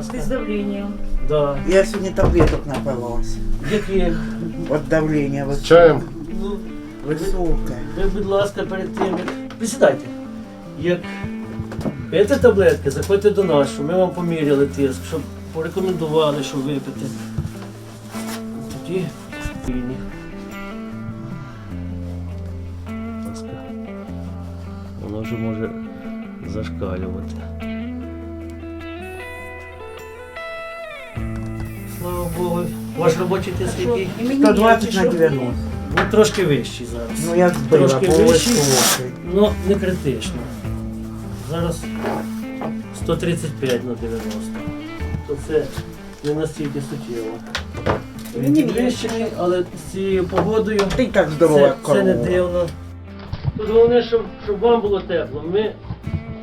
ласка. Ты с давлением. Да. Я сьогодні таблеток напилась. Яких? От давлення З чаєм? Ну, високе. ви, будь ласка, перед тим. як- Присідайте. Як п'єте таблетки, заходьте до нас, щоб ми вам поміряли тиск, щоб порекомендували, що випити. Тоді вільні. Будь ласка. Воно вже може зашкалювати. Слава Богу. Ваш робочий тиск який? 120 на 90. Ну, трошки вищий зараз. Ну я збила Трошки вищий. Ну, не критично. Зараз 135 на 90. То це не настільки суттєво. Він підвищений, але з цією погодою Ти так здорова це, це не дивно. Тут головне, щоб, щоб вам було тепло. Ми,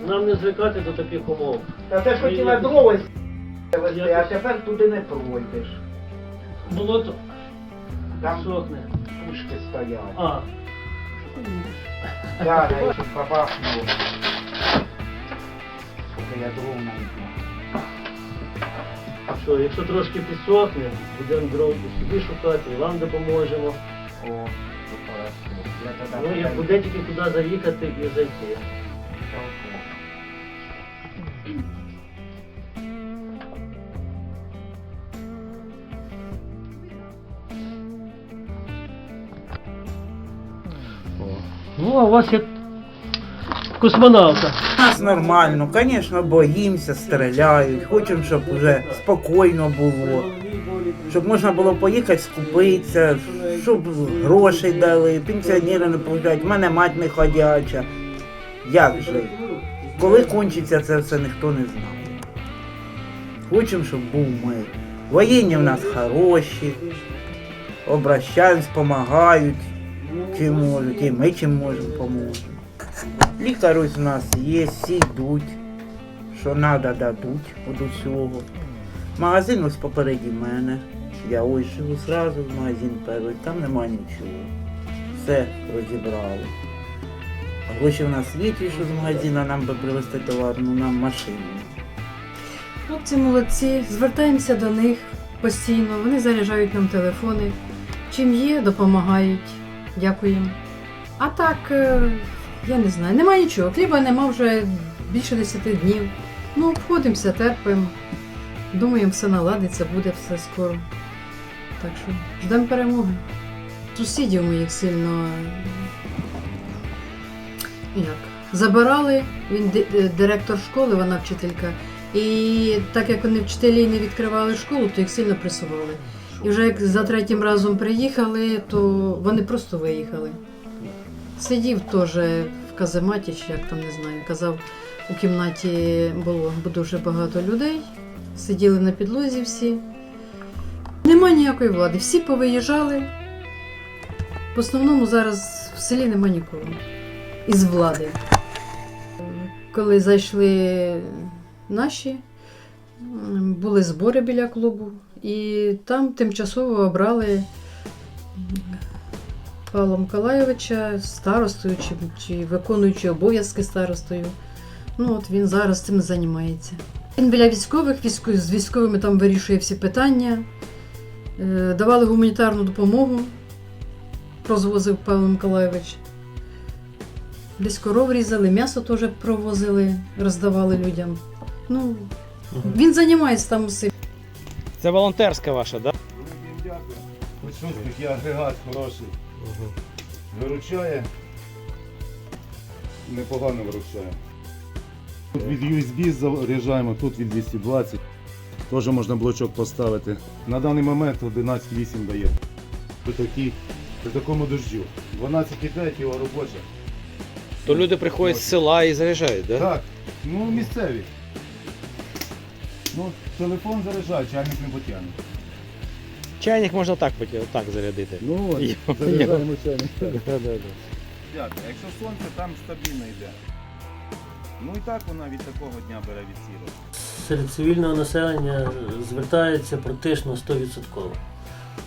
нам не звикати до таких умов. Та ти ж хотіла дрова вести, а тепер туди не пройдеш. Болото Там сохне. пушки стоять. А, Да, я ще побахнула. Поки я дров знайду. що, якщо трошки підсохне, будемо дров собі шукати і вам допоможемо. О, то хорошо. Я тоді Ну, як буде тільки туди заїхати і зайти. Ну, а у вас як космонавта. Нас нормально, звісно, боїмося, стріляють. Хочемо, щоб вже спокійно було. Щоб можна було поїхати скупитися, щоб грошей дали, пенсіонери не получають, в мене мать не ходяча. Як же? Коли кончиться це все, ніхто не знає. Хочемо, щоб був мир. Воєнні в нас хороші, обращаємось, допомагають, чим можуть, і ми чим можемо поможемо. Лікар ось у нас є, всі йдуть, що треба дадуть від усього. Магазин ось попереді мене. Я ось живу зразу в магазин перший, там нема нічого. Все розібрали. Гроші в нас є, що з магазину нам би привезти товар, ну нам машину. Хлопці молодці, звертаємося до них постійно, вони заряджають нам телефони. Чим є, допомагають. Дякуємо. А так, е, я не знаю, нема нічого. Хліба нема вже більше 10 днів. Ну, обходимося, терпимо. Думаємо, все наладиться, буде все скоро. Так що ждемо перемоги. Сусідів моїх сильно е, як, забирали. Він е, директор школи, вона вчителька. І так як вони вчителі не відкривали школу, то їх сильно пресували. І вже як за третім разом приїхали, то вони просто виїхали. Сидів теж в казематі, чи як там не знаю. Казав, у кімнаті було дуже багато людей, сиділи на підлозі всі. Нема ніякої влади. Всі повиїжджали. В основному зараз в селі нема нікого із влади. Коли зайшли наші, були збори біля клубу, і там тимчасово обрали Павла Миколайовича старостою чи, чи виконуючи обов'язки старостою. Ну, от він зараз цим займається. Він біля військових, військо- з військовими там вирішує всі питання, Е, давали гуманітарну допомогу, розвозив Павло Миколайович. Десь коров різали, м'ясо теж провозили, роздавали людям. Ну, він займається там усім. Це волонтерська ваша, да? Дякую. Хоч такий агрегат хороший. Виручає. Непогано виручає. Тут від USB заряджаємо, тут від 220. Теж можна блочок поставити. На даний момент 11,8 дає. При, такій, при такому дождю. 12,5 його робоча. То люди приходять з села і заряджають, да? Так, ну місцеві. Ну, телефон заряджає, чайник не потягне. Чайник можна так поті- так зарядити. Ну Йо, заряджаємо чайник. Да-да-да. Дякую. Якщо сонце, там стабільно йде. Ну і так вона від такого дня бере від сірого. серед цивільного населення звертається практично 100%.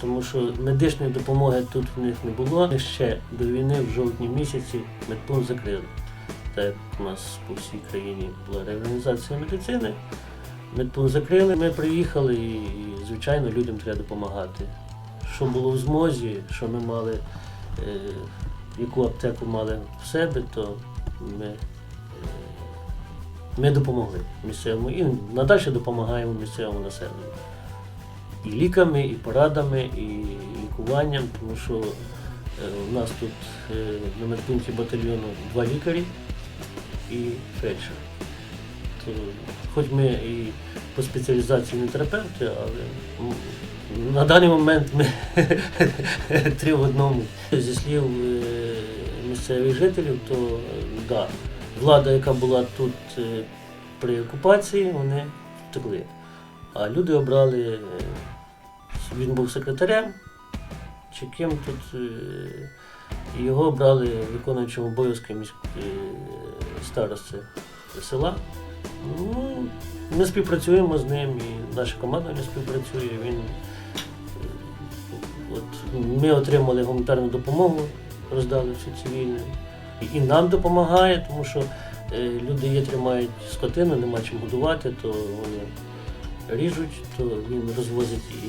Тому що медичної допомоги тут в них не було. І Ще до війни в жовтні місяці медпункт закрили. Так як у нас по всій країні була реорганізація медицини, Медпункт закрили, ми приїхали і, звичайно, людям треба допомагати. Що було в змозі, що ми мали, е, яку аптеку мали в себе, то ми, е, ми допомогли місцевому і надалі допомагаємо місцевому населенню. І ліками, і порадами, і лікуванням, тому що е, у нас тут е, на медпункті батальйону два лікарі і фельдшер. То, хоч ми і по спеціалізації не терапевти, але на даний момент ми три в одному. Зі слів е, місцевих жителів, то е, да, влада, яка була тут е, при окупації, вони втекли. А люди обрали, е, він був секретарем, чи ким тут, е, його обрали виконуючим обов'язки е, старости села. Ну, ми співпрацюємо з ним, і наша команда не співпрацює. Він, е, от, ми отримали гуманітарну допомогу, роздали всю цивільну. І, нам допомагає, тому що е, люди є, тримають скотину, нема чим годувати, то вони ріжуть, то він розвозить і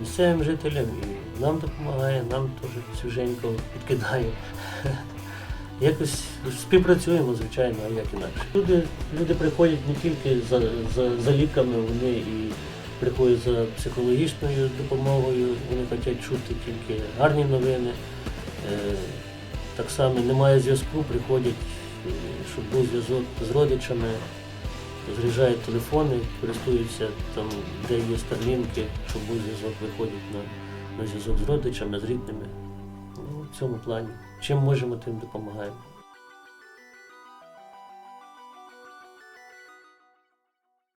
місцевим жителям, і нам допомагає, нам теж свіженько підкидає. Якось співпрацюємо, звичайно, а як інакше. Люди, люди приходять не тільки за, за, за ліками, вони і приходять за психологічною допомогою, вони хочуть чути тільки гарні новини. Е, так само немає зв'язку, приходять, е, щоб був зв'язок з родичами, зряджають телефони, користуються там, де є старлінки, щоб був зв'язок, виходять на, на зв'язок з родичами, з рідними. В цьому плані. Чим можемо, тим допомагаємо.